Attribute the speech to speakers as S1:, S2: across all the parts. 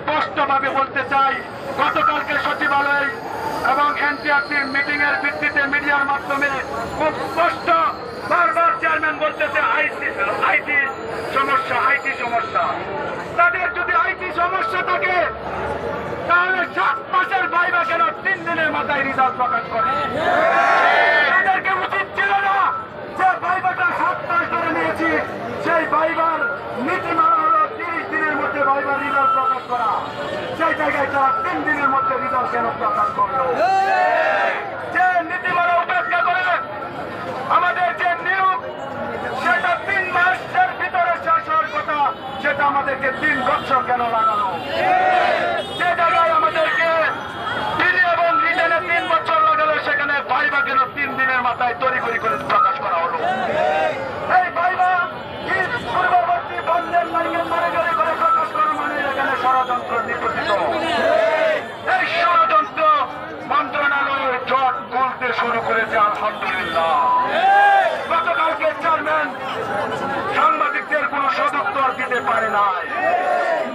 S1: স্পষ্টভাবে বলতে চাই, গতকালকে সচিবালয় এবং এনটিআরসির মিটিং এর ভিত্তিতে মিডিয়ার মাধ্যমে খুব স্পষ্ট বারবার চেয়ারম্যান বলতেছে আইটি আইটি সমস্যা আইটি সমস্যা। তাদের যদি আইটি সমস্যা থাকে, তাহলে সাত মাসের বাইবা কেন তিন দিনের মাথায় রিজাল্ট প্রকাশ করে তাদেরকে উচিত ছিল না যে বাইবাটা সাত মাস ধরে নিয়েছি সেই বাইবার নীতিমালা হলো তিরিশ দিনের মধ্যে বাইবার রিজাল্ট প্রকাশ করা। সেই জায়গায় তারা তিন দিনের মধ্যে রিজাল্ট কেন প্রকাশ করল। যে নীতিমালা উপেক্ষা করে আমাদের যে নিয়োগ, সেটা তিন মাসের ভিতরে শেষ হওয়ার কথা, সেটা আমাদেরকে তিন বছর কেন লাগানো যে জায়গায় আমাদেরকে দিনে এবং রিটেনে তিন বছর লাগালো, সেখানে ভাইবা কেন তিন দিনের মাথায় তৈরি করে করে প্রকাশ করা হলো এই ভাইবা ঈদ পূর্ববর্তী বন্ধের তারিখে তৈরি করে করে প্রকাশ করা মানে এখানে ষড়যন্ত্র নিপতিত এই ষড়যন্ত্র মন্ত্রণালয়ের খুলতে শুরু করেছে আলহামদুলিল্লাহ। গতকালকে চেয়ারম্যান সাংবাদিকদের কোন সদুত্তর দিতে পারে নাই।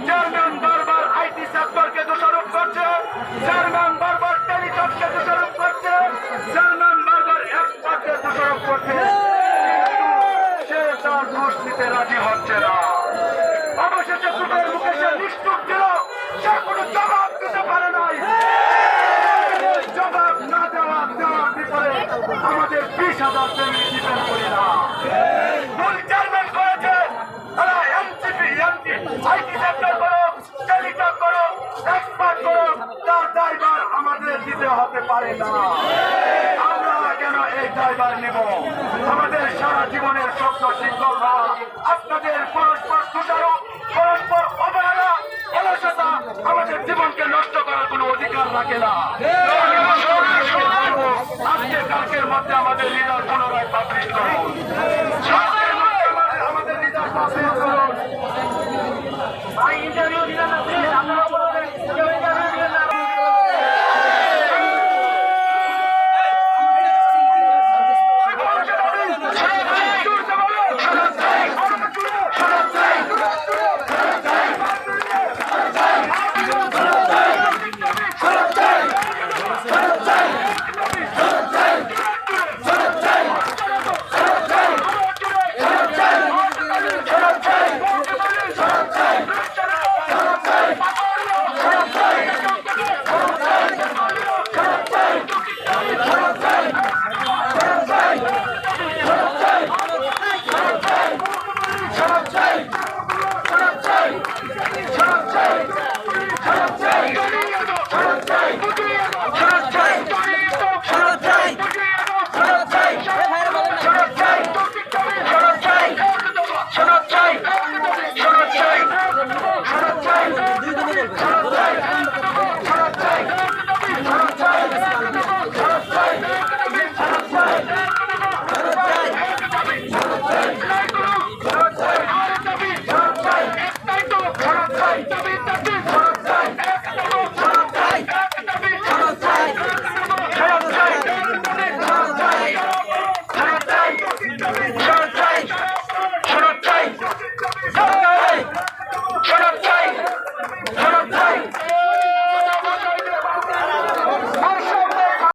S1: চেয়ারম্যান বারবার আইটি সেক্টরকে দোষারোপ করছে, চেয়ারম্যান বারবার টেলিটককে দোষারোপ করছে, চেয়ারম্যান বারবার এক্সপার্টকে দোষারোপ করছে। সে তার দোষ নিতে রাজি হচ্ছে না। অবশেষে সুখের মুখে সে নিষ্ঠুর ছিল, সে কোনো জবাব দিতে পারে নাই জবাব না দেওয়া দেওয়ার বিপরে আমাদের বিশ হাজার ফ্যামিলি ডিপেন্ড করি না মূল চেয়ারম্যান করেছে তারা এমসিপি এমপি আইটি সেক্টর করো টেলিটক করো এক্সপার্ট করো তার ড্রাইভার আমাদের আমরা কেন এই ড্রাইভার নিব? আমাদের সারা জীবনের স্বপ্ন শিক্ষকরা আপনাদের পরস্পর তুষারোপ পরস্পর অবহেলা আমাদের জীবনকে নষ্ট করার কোনো অধিকার রাখে না। আজকে কালকের মধ্যে আমাদের রেজাল্ট পুনরায় পাবলিশ করুন সনদ চাই সনদ চাই